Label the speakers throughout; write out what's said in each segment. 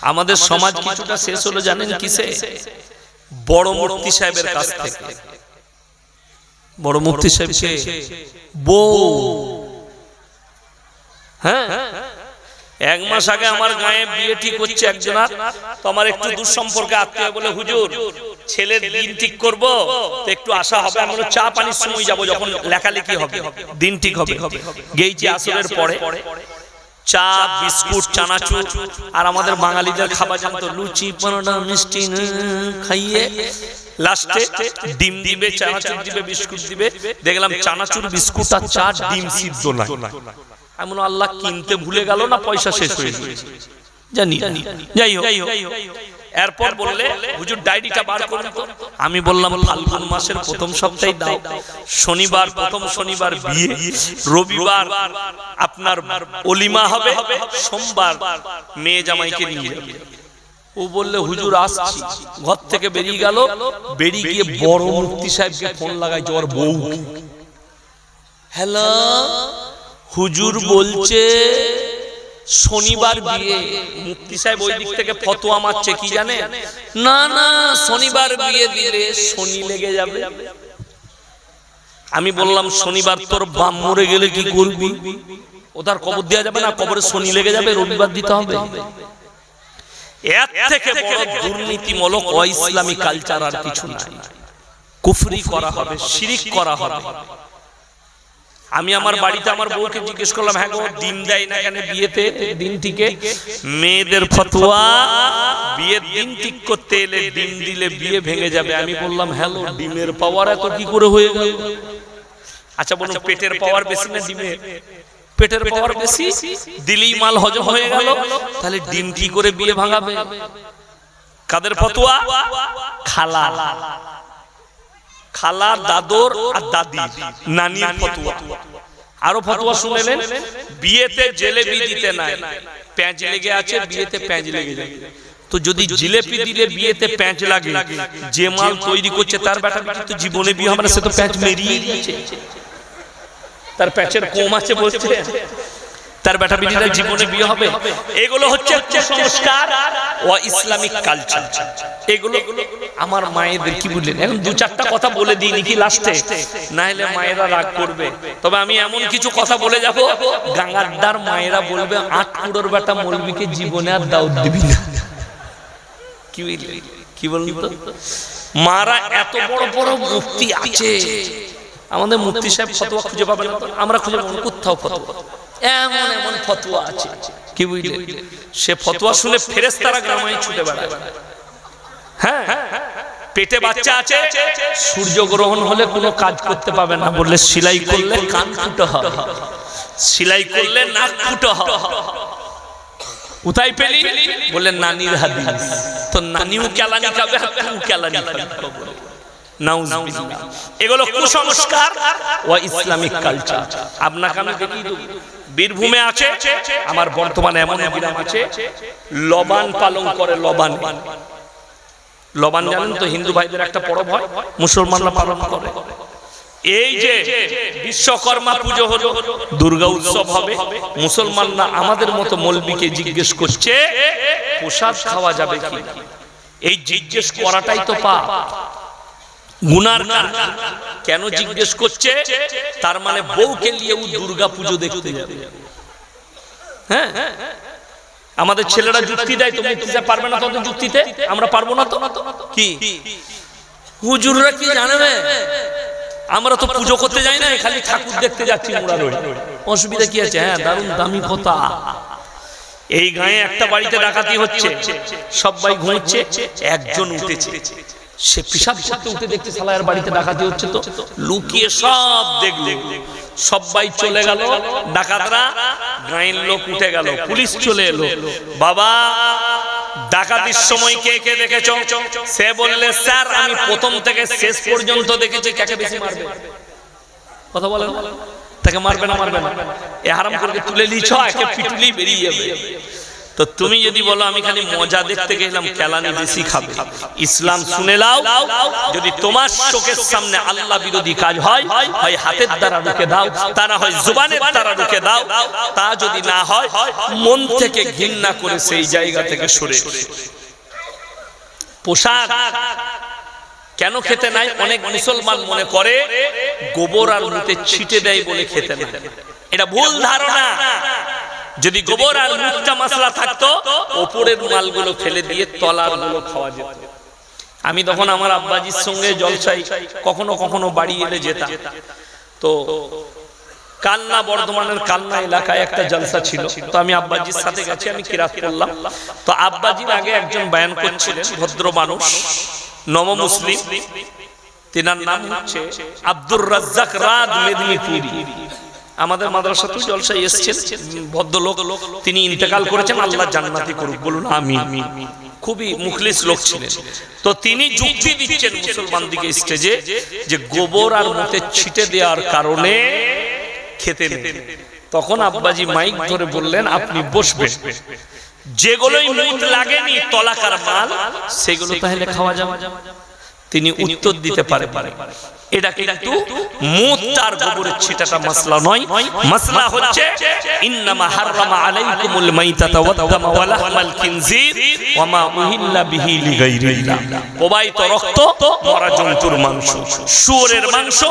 Speaker 1: আমাদের সমাজ কিছুটা শেষ হলো জানেন কিসে? বড় মূর্তি সাহেবের কাছ থেকে। বড় মুফতি সাহেবকে বউ। হ্যাঁ? এক মাস আগে আমার গায়ে বিয়ে ঠিক হচ্ছে একজনার। তো আমার একটু দূর সম্পর্কে আত্মীয় বলে হুজুর ছেলের দিন ঠিক করব? তো একটু আশা হবে আমরা চা পানির সময় যাব যখন লেখালেখি হবে। দিন ঠিক হবে। গেইছি আসরের পরে। চা, বিস্কুট, চানাচুর, আর আমাদের বাঙালিদের খাবার জানতো লুচি, পরোটা, মিষ্টি খাইয়ে। লাস্টে ডিম দিবে, চানাচুর দিবে, বিস্কুট দিবে। দেখলাম চানাচুর, বিস্কুট আর চা ডিম সিদ্ধ না এমন আল্লাহ কিনতে ভুলে গেল না পয়সা শেষ হয়ে গেল জানি যাই হোক। এরপর বললে হুজুর ডায়েরিটা বার করুন তো। আমি বললাম ফাল্গুন মাসের প্রথম সপ্তাহে দাও। শনিবার প্রথম শনিবার বিয়ে রবিবার আপনার অলিমা হবে সোমবার মেয়ে জামাইকে নিয়ে যাবে। ও বললে হুজুর আসছি। ঘর থেকে বেরিয়ে গেল বেরিয়ে গিয়ে বড় মুক্তি সাহেবকে ফোন লাগাই ওর বউ। হ্যালো? হুজুর বলছে শনিবার বিয়ে মুক্তি সাহেব ওই দিক থেকে ফতোয়া মারছে কি জানে না না শনিবার বিয়ে দিলে শনি লেগে যাবে। আমি বললাম শনিবার তোর বাম মরে গেলে কি করবি? ওটার কবর দেওয়া যাবে না? কবরে শনি লেগে যাবে রবিবার দিতে হবে। এর থেকে বড় দুর্নীতিমূলক অইসলামী কালচার আর কিছু নাই। কুফরি করা হবে শিরিক করা হবে। আমি আমার বাড়িতে আমার বউকে জিজ্ঞেস করলাম হ্যাঁ গো দিন দেয় না কেন বিয়েতে দিন থেকে মেয়েদের ফতোয়া বিয়ের দিন ঠিক করতে এলে ডিম দিলে বিয়ে ভেঙে যাবে। আমি বললাম হ্যালো ডিমের পাওয়ার এত কি করে হয়ে গেল? আচ্ছা বলুন পেটের পাওয়ার বেশি না ডিমের পেটের পাওয়ার বেশি? দিলেই মাল হজম হয়ে গেল? তাহলে ডিম কি করে বিয়ে ভাঙাবে? কাদের ফতোয়া? খালা। খালা দাদর আর দাদি। নানির ফতুয়া। আরও ফতুয়া শুনেলেন? বিয়েতে জেলেবি দিতে নাই। প্যাঁচ লেগে আছে বিয়েতে প্যাঁচ লেগে যায়। তো যদি জিলেপি দিলে বিয়েতে প্যাঁচ লাগে। যে মাল তৈরি করছে তার বেটা বেটি তো জীবনে বিয়ে হবে না সে তো প্যাঁচ মেরিয়ে দিয়েছে তার প্যাঁচের কম আছে বলছে। তার বেটা বেটিরা জীবনে বিয়ে হবে। এগুলো হচ্ছে কুসংস্কার ও ইসলামিক কালচার এগুলো আমার মায়েদের কি বললেন? এখন দু চারটা কথা বলে দিই নাকি লাস্টে না হলে মায়েরা রাগ করবে। তবে আমি এমন কিছু কথা বলে যাব। গাঙ্গারদার মায়েরা বলবে আট কুড়োর বেটা মলবিকে জীবনে আর দাউদ দিবি না। কি? কি বলুন তো মারা এত বড় বড় মুক্তি আছে। আমাদের মুফতি সাহেব ফতোয়া খুঁজে পাবেন না আমরা খুঁজে পাবো কোথাও ফতোয়া? এমন এমন ফতোয়া আছে। কি বুঝলে? সে ফতোয়া শুনে ফেরেস্তারা গ্রামায় ছুটে বেড়ায়। হ্যাঁ। পেটে বাচ্চা আছে সূর্য গ্রহণ হলে কোনো কাজ করতে পাবে না বললে সেলাই করলে কান ফুটো সেলাই করলে নাক ফুটো কোথায় পেলি? বললেন নানির হাদিস। তো নানিও কেলানি খাবে কেলানি খাবি। নাউজুবিল্লাহ। এগুলো কুসংস্কার ও ইসলামিক কালচার। আপনাকে আমি দেখিয়ে বীরভূমে আছে, আমার বর্তমানে এমন আছে, লবান পালন করে লবান। লবান জানেন তো, হিন্দু ভাইদের একটা পরব হয়, মুসলমানরা পালন করে। এই যে বিশ্বকর্মা পুজো হলো, দুর্গা উৎসব হবে, মুসলমানরা আমাদের মতো মলবিকে জিজ্ঞেস করছে, প্রসাদ খাওয়া যাবে কি? এই জিজ্ঞেস করাটাই তো পাপ। গুনার। কেন জিজ্ঞেস করছে? তার মানে বউকে নিয়ে ও দুর্গা পুজো দেখতে যাবে। হ্যাঁ? আমাদের ছেলেরা যুক্তি দেয় দিতে পারবে না তোদের যুক্তিতে? আমরা পারব না তো? কি? হুজুররা কি জানাবে? আমরা তো পুজো করতে যাই না খালি ঠাকুর দেখতে যাচ্ছি মুরারোড অসুবিধা কি আছে? হ্যাঁ দারুণ দামি কথা। এই গায়ে একটা বাড়িতে ডাকাতি হচ্ছে। সবাই ঘুমোচ্ছে, একজন উঠেছে। সে পিসাব করতে উঠে দেখতে সালায়ের বাড়িতে ডাকাতি হচ্ছে তো। লুকিয়ে সব দেখল। সবাই চলে গেল। ডাকাতরা গায়ের লোক উঠে গেল। পুলিশ চলে এলো। বাবা ডাকাতির সময় কে কে দেখেছ? সে বললে স্যার আমি প্রথম থেকে শেষ পর্যন্ত দেখেছি কাকে বেশি মারবে। কথা বলেন তাকে মারবে না মারবে না। এ হারাম করে তুলে লিছ একে পিটুলি বেরিয়ে যাবে। তো তুমি যদি বলো, আমি খালি মজা দেখতে গেলাম, কেলানি বেশি খাবে। ইসলাম শুনে লাও যদি তোমার চোখের সামনে আল্লাহ বিরোধী কাজ হয় হয় হাতের দ্বারা রুখে দাও, তা না হয় জুবানের দ্বারা রুখে দাও, তা যদি না হয়, মন থেকে ঘৃণা করে সেই জায়গা থেকে সরে পোশাক কেন খেতে নাই? অনেক মুসলমান মনে করে, গোবর আর মুতে ছিটে দেয় বলে খেতে নাই। এটা ভুল ধারণা। যদি গোবর আর মুখটা মশলা থাকতো ওপরের মালগুলো ফেলে দিয়ে তলারগুলো খাওয়া যেত। আমি তখন আমার আব্বাজির সঙ্গে জলসাই কখনো কখনো বাড়ি এলে যেতাম। তো কালনা বর্ধমানের কালনা এলাকায় একটা জলসা ছিল। তো আমি আব্বাজির সাথে গেছি আমি কিরাত করলাম। তো আব্বাজির আগে একজন বয়ান করছিলেন ভদ্র মানুষ। নব মুসলিম। তিনার নাম হচ্ছে আব্দুর রাজ্জাক রাত মেদিনীপুরি। আমাদের মাদ্রাসাতে জলসায় এসেছেন ভদ্রলোক। তিনি ইন্তেকাল করেছেন আল্লাহ জান্নাতি করুক বলুন আমি খুবই মুখলিস লোক ছিলেন। তো তিনি যুক্তি দিচ্ছেন মুসলমান দিকে স্টেজে যে গোবর আর মুতে ছিটে দেওয়ার কারণে খেতে নেই। তখন আব্বাজি মাইক ধরে বললেন আপনি বসবেন। যেগুলোই মুখ লাগেনি তলাকার মাল সেগুলো তাহলে খাওয়া যাওয়া তিনি উত্তর দিতে পারে পারে এটা কিন্তু মুত তার গোবরের ছিটাটা মাসলা নয়। মাসলা হচ্ছে, ইন্নামা হাররামা আলাইকুমুল মাইতাতা ওয়াদ-দামা ওয়া লাহমাল খিনজির ওয়া মা উহিল্লা বিহি লিগাইরিল্লাহ। প্রবাহিত রক্ত মরা জন্তুর মাংস। শুয়োরের মাংস,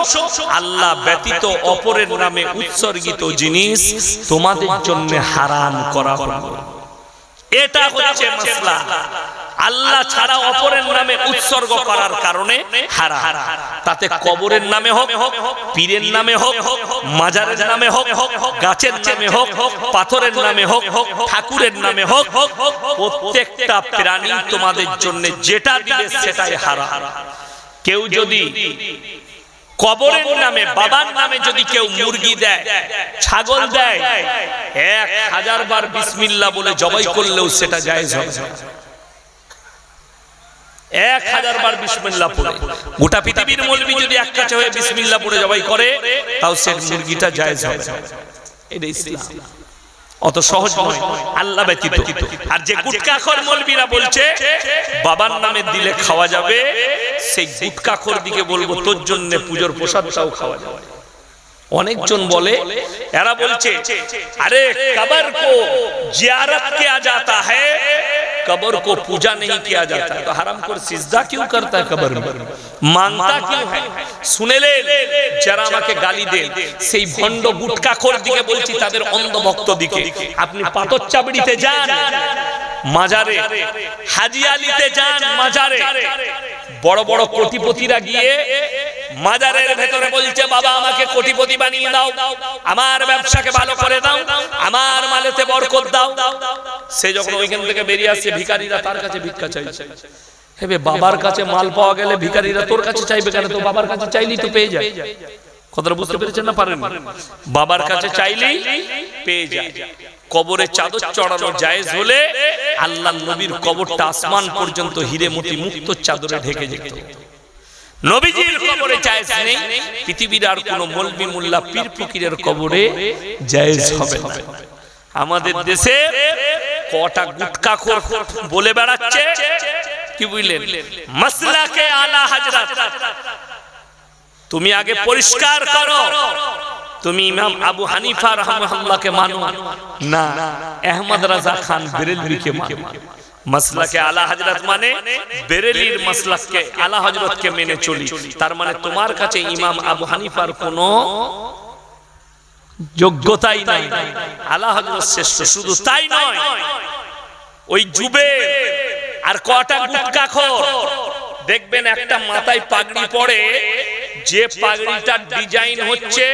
Speaker 1: আল্লাহ ব্যতীত অপরের নামে উৎসর্গিত জিনিস তোমাদের জন্য হারাম করা হলো। এটা হচ্ছে মাসলা আল্লাহ ছাড়া অপরের নামে উৎসর্গ করার কারণে হারা তাতে কবরের নামে হোক পীরের নামে হোক মাজারের নামে হোক গাছের নামে হোক পাথরের নামে হোক ঠাকুরের নামে হোক প্রত্যেকটা প্রাণী তোমাদের জন্য যেটা দিবে সেটাই হারা কেউ যদি কবরের নামে বাবার নামে যদি কেউ মুরগি দেয় ছাগল দেয় এক হাজার বার বিসমিল্লা বলে জবাই করলেও সেটা জায়েজ হবে। না। এক হাজার বার বিসমিল্লা পড়ে। গোটা পৃথিবীর মলবি যদি এক কাছে হয়ে বিসমিল্লা পড়ে জবাই করে, তাও সে মুরগিটা জায়েজ হবে এটা ইসলাম। অত সহজ নয়, আল্লাহ ব্যতীত। আর যে গুটকাখর মলবিরা বলছে, বাবার নামে দিলে খাওয়া যাবে, সেই গুটকাখর দিকে বলব, তোর জন্য পুজোর প্রসাদটাও খাওয়া যাবে। অনেকজন বলে, এরা বলছে, আরে, কবর কো জিয়ারত কে আ জাতা হ্যায়? कबर को पूजा नहीं किया जाता है तो हराम को सिजदा क्यों करता है कबर में मांगता क्यों है শুনে যারা আমাকে গালি দেন সেই ভণ্ড গুটকাখোর দিকে বলছি তাদের অন্ধ ভক্ত দিকে আপনি পাথর চাবড়িতে যান মাজারে হাজিয়ালিতে যান মাজারে বড় বড় কোটিপতিরা গিয়ে মাজারের ভেতরে বলছে, বাবা, আমাকে কোটিপতি বানিয়ে দাও। আমার ব্যবসাকে ভালো করে দাও। আমার মালেতে বরকত দাও। সে যখন ওইখান থেকে বেরিয়ে আসছে ভিখারিরা তার কাছে ভিক্ষা চাইছে। হেবে, বাবার কাছে মাল পাওয়া গেলে ভিখারিরা তোর কাছে চাইবে কেন? তো বাবার কাছে চাইলেই তো পেয়ে যায়। কথাটা বুঝতে পেরেছেন না পারেন বাবার কাছে চাইলেই পেয়ে যায়। কবরে চাদর চড়ানো জায়েজ হলে আল্লাহ নবীর কবরটা আসমান পর্যন্ত হিরে মতি মুক্ত চাদরে ঢেকে যেত। নবীজির কবরে জায়েজ নেই পৃথিবীর আর কোন মলবি মোল্লা পীর ফকিরের কবরে জায়েজ হবে না। আমাদের দেশে কটা গুটকা খোর বলে বেড়াচ্ছে। কি বুঝলেন? মাসলাকে আলা হাজরাত। তুমি আগে পরিষ্কার করো। তুমি ইমাম আবু হানিফা রহমাহুল্লাহকে মানো? না। আহমদ রাজা খান বেরেলভিকে মানো। মাসলাকে আলা হযরত মানে? বেরেলির মাসলাককে, আলা হযরতকে মেনে চলি। তার মানে তোমার কাছে ইমাম আবু হানিফার কোনো যোগ্যতাই নাই। আলা হযরত শ্রেষ্ঠ, শুধু তাই নয়, ওই যুবে আর কটা গুটকা খোর? দেখবেন একটা মাথায় পাগড়ি পড়ে যে পাগড়িটার ডিজাইন হচ্ছে,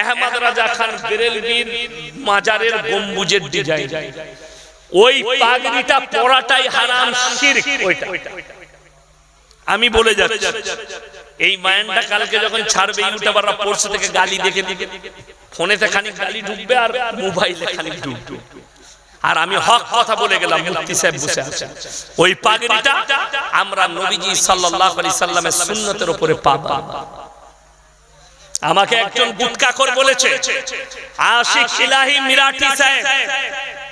Speaker 1: আহমদ রাজা খান বেরেলভির মাজারের গম্বুজের ডিজাইন। ওই পাগড়িটা পরাটাই হারাম শিরক ওইটা। আমি বলে যাচ্ছি, এই মায়ানটা কালকে যখন ছাড়বে ইউটিউবাররা পড়ছে থেকে গালি দেখে দেখে ফোনেতে খানিক গালি ঢুকবে আর মোবাইলে খানিক ঢুকবে। আর আমি হক কথা বলে গেলাম মুফতি সাহেব বসে আছেন ওই পাগড়িটা আমরা নবীজি সাল্লাল্লাহু আলাইহি সাল্লামের সুন্নতের উপরে পাবো আমাকে একজন গুটকাখর বলেছে। আশিক ইলাহি মিরাঠি সাহেব।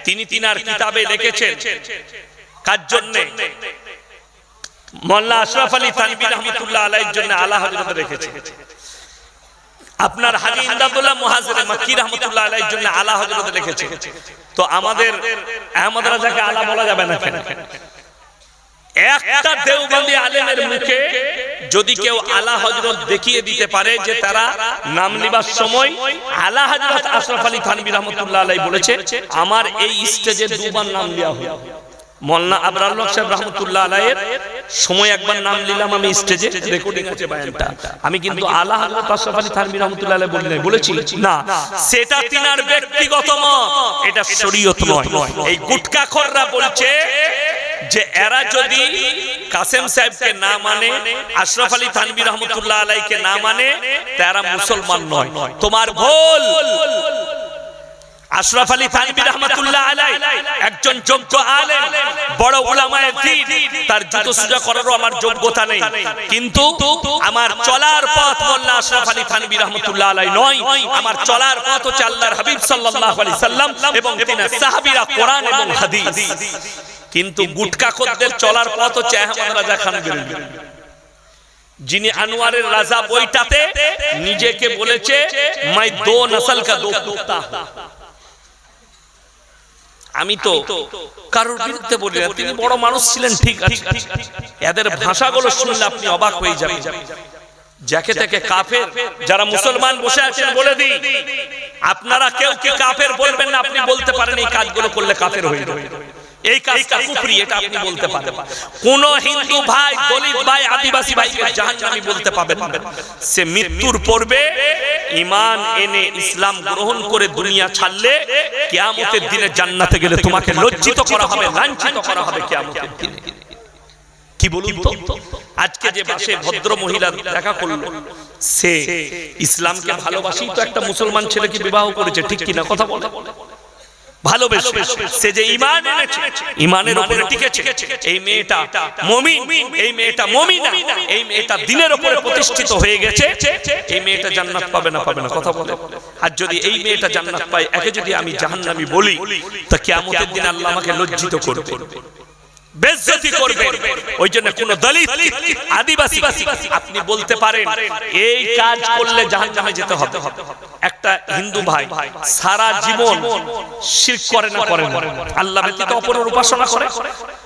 Speaker 1: তিনি তিনার কিতাবে লিখেছেন। কার জন্য? মোল্লা আশরাফ আলী তানভী রহমতুল্লাহ আলাইহির জন্য আলা হযরত রেখেছে আপনার হাজি ইমদাদুল্লাহ মুহাজির মাক্কি রহমতুল্লাহ আলাইহির জন্য আলা হযরত লিখেছে। তো আমাদের আহমদ রাজাকে আলা বলা যাবে না কেন? একটা দেওবন্দি আলেমের মুখে যদি কেউ আলা হজরত দেখিয়ে দিতে পারে যে তারা নাম লিবার সময় আলা হজরত আশরাফ আলী থানবী রহমতুল্লাহ আলাই বলেছে, আমার এই স্টেজে দুবার নাম লিয়া হয় মোল্লা আবরাল সাহেব রহমতুল্লাহ আলাইয়ের সময় একবার নাম নিলাম আমি স্টেজে রেকর্ডিং বায়ানটা। আমি কিন্তু আলা হযরত আশরাফ আলী থানভী রাহমাতুল্লাহ আলাইহি বলি বলেছি না সেটা তিনার ব্যক্তিগত মত এটা শরীয়ত নয়। এই গুটকাখররা বলছে যে এরা যদি কাসেম সাহেবকে না মানে আশরাফ আলী থানভী রহমতুল্লাহ আলাইকে না মানে তারা মুসলমান নয়। তোমার ভুল। আশরাফ আলী থানভী রহমাতুল্লাহ আলাই একজন যোগ্য আলেম, বড় উলামায়ে দ্বীন তার জুতো সুজা করারও আমার যোগ্যতা নেই। কিন্তু আমার চলার পথ মোল্লা আশরাফ আলী থানভী রহমাতুল্লাহ আলাই নয়, আমার চলার পথ হচ্ছে আল্লাহর হাবিব সাল্লাল্লাহু আলাইহি সাল্লাম এবং তিনি সাহাবীরা কোরআন এবং হাদিস। কিন্তু গুটকা খদ্দের চলার পথ হচ্ছে আহমদ রাজা খান বেরেলভী যিনি আনোয়ারের রাজা বইটাতে নিজেকে বলেছে, মাই দো নসল কা দো আমি তো কারোর বিরুদ্ধে বলি না তিনি বড় মানুষ ছিলেন ঠিক আছে। এদের ভাষাগুলো শুনলে আপনি অবাক হয়ে যাবেন। যাকে থেকে কাফের যারা মুসলমান বসে আছেন বলে দিই। আপনারা কেউ কি কাফের বলবেন না আপনি বলতে পারেন এই কাজগুলো করলে কাফের হয়ে যাবে। এই কাজটা কুফরি এটা আপনি বলতে পারেন। কোন হিন্দু ভাই দলিত ভাই আদিবাসী ভাইকে জাহান্নামী বলতে পাবেন না। সে মৃত্যুর পূর্বে ঈমান এনে ইসলাম গ্রহণ করে দুনিয়া ছাড়লে কিয়ামতের দিনে জান্নাতে গেলে তোমাকে লজ্জিত করা হবে লাঞ্ছিত করা হবে কিয়ামতের দিনে। কি বলুন তো? আজকে যে বাসে ভদ্র মহিলা দেখা করল সে ইসলামকে ভালোবাসি তো একটা মুসলমান ছেলেকে বিবাহ করেছে ঠিক কিনা কথা বলে। ভালোবেসে, সে যে এনেছে উপরে টিকেছে, এই মেয়েটা এই মেয়েটা এই মেয়েটা উপরে প্রতিষ্ঠিত হয়ে গেছে, এই মেয়েটা জান্নাত পাবে না পাবে না কথা বলে। আর যদি এই মেয়েটা জান্নাত পায়, একে যদি আমি বলি, তা কিয়ামতের দিন আল্লাহ আমাকে লজ্জিত করবে, বেজ্জতি করবে। ওই জন্য কোন দলিত, আদিবাসী, আপনি বলতে পারেন, এই কাজ করলে জাহান্নামে যেতে হবে। একটা হিন্দু ভাই সারা জীবন শিরক করে না করে আল্লাহ ব্যতীত অপরের উপাসনা করে।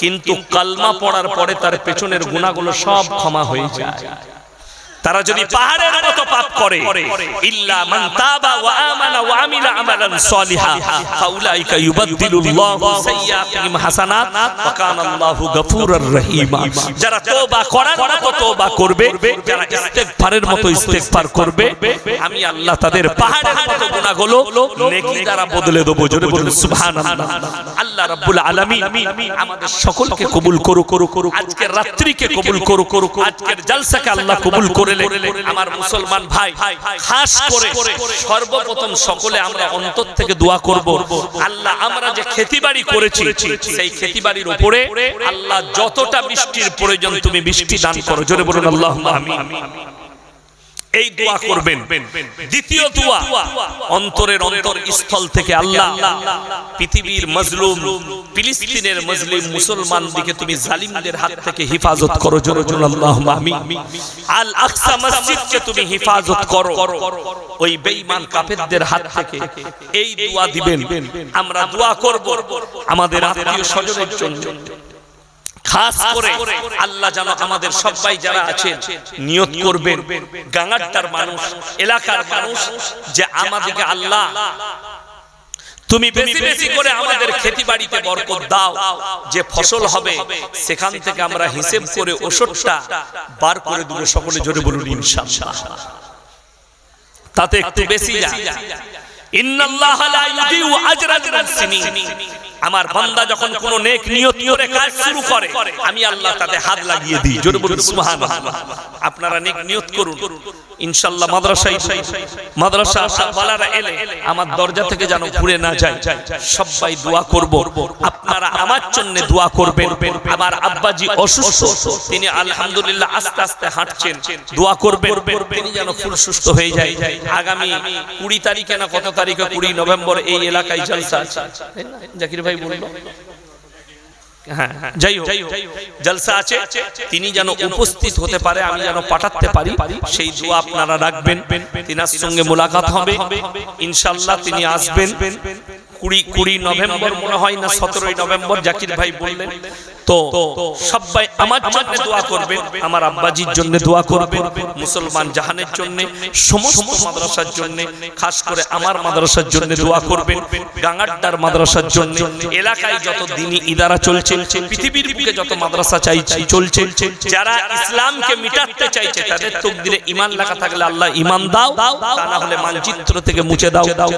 Speaker 1: কিন্তু কালমা পড়ার পরে তার পেছনের গুণাগুলো সব ক্ষমা হয়ে যায়। তারা যদি পাহাড়ের মতো পাপ করে ইল্লা মান তাবা ওয়া আমানা ওয়া আমিলা আমালান সলিহা। ফাউলাইকা ইউবাদদিলুল্লাহু সাইয়্যাতিহিম হাসানাত ওয়া কানা আল্লাহু গফুরুর রহিমা। যারা তওবা করার মতো তওবা করবে যারা ইস্তেগফারের মতো ইস্তেগফার করবে আমি আল্লাহ তাদের পাহাড়ের মতো গুনাহগুলো নেকি দ্বারা বদলে দেব জোরে বলুন সুবহানাল্লাহ। আল্লাহ রাব্বুল আলামিন আমাদের সকলকে কবুল করো করো করো আজকের রাত্রিকে কবুল করো করো আজকের জলসাকে আল্লাহ কবুল করে সর্বপ্রথম সকলে আমরা অন্তর থেকে দোয়া করব। আল্লাহ, আমরা যে খেতিবাড়ি করেছি, সেই খেতিবাড়ির উপরে আল্লাহ যতটা বৃষ্টির প্রয়োজন তুমি বৃষ্টি দান করো। জোরে বলুন আল্লাহ এই দোয়া করবেন। দ্বিতীয় দোয়া অন্তরের অন্তর স্থল থেকে আল্লাহ পৃথিবীর মজলুম ফিলিস্তিনের মজলিম মুসলমান দিকে তুমি জালিমদের হাত থেকে হেফাজত করো জোরে জোরে আল্লাহ আমিন। আল আকসা মসজিদকে তুমি হেফাজত করো। ওই বেঈমান কাফেরদের হাত থেকে এই দোয়া দিবেন। আমরা দোয়া করব আমাদের আত্মীয় স্বজনের জন্য। খাস করে আল্লাহ যেন আমাদের সবাই যারা আছেন নিয়ত করবেন। গাঙ্গারটার মানুষ এলাকার মানুষ যে আমাদেরকে আল্লাহ তুমি বেশি বেশি করে আমাদের খেতি বাড়িতে বরকত দাও যে ফসল হবে সেখান থেকে আমরা হিসেব করে ওষুধটা বার করে দেবো সকলে জোরে বলুন ইনশাআল্লাহ তাতে একটু বেশি যায়। আমার বান্দা যখন কোন নেক নিয়ত করে কাজ শুরু করে, আমি আল্লাহ তাতে হাত লাগিয়ে দিই। জোরে বলুন আপনারা নেক নিয়ত করুন। ইনশাআল্লাহ মাদ্রাসায় মাদ্রাসা সাহেবালারা এলে আমার দরজা থেকে যেন ঘুরে না যায়। সবাই দোয়া করব। আপনারা আমার জন্য দোয়া করবেন। আমার আব্বাজি অসুস্থ, তিনি আলহামদুলিল্লাহ আস্তে আস্তে হাঁটছেন। দোয়া করবেন। তিনি যেন ফুল সুস্থ হয়ে যায়। আগামী কুড়ি তারিখে না কত তারিখে কুড়ি নভেম্বর এই এলাকায় জলসা আছে। জাকির ভাই বলল হ্যাঁ হ্যাঁ, তিনি যেন উপস্থিত হতে পারে আমি যেন পাঠাতে পারি সেই দোয়া আপনারা রাখবেন। তিনার সঙ্গে মোলাকাত হবে। ইনশাল্লাহ তিনি আসবেন। কুড়ি কুড়ি নভেম্বর মনে হয় না, সতেরোই নভেম্বর, জাকির ভাই বললেন, তো সবাই আমার জন্য দোয়া আমার আব্বাজির জন্য দোয়া মুসলমান জাহানের জন্য, সমস্ত মাদ্রাসার জন্য, খাস করে আমার মাদ্রাসার জন্য দোয়া মাদ্রাসার জন্য, এলাকায় যত দিনী ইদারা চলছে, পৃথিবীর বুকে যত মাদ্রাসা চাই চাই চলছে, যারা ইসলামকে মিটাতে চাইছে, তাদের তকদিরে ইমান লেখা থাকলে আল্লাহ ইমান দাও, তা না হলে মানচিত্র থেকে মুছে দাও দাও।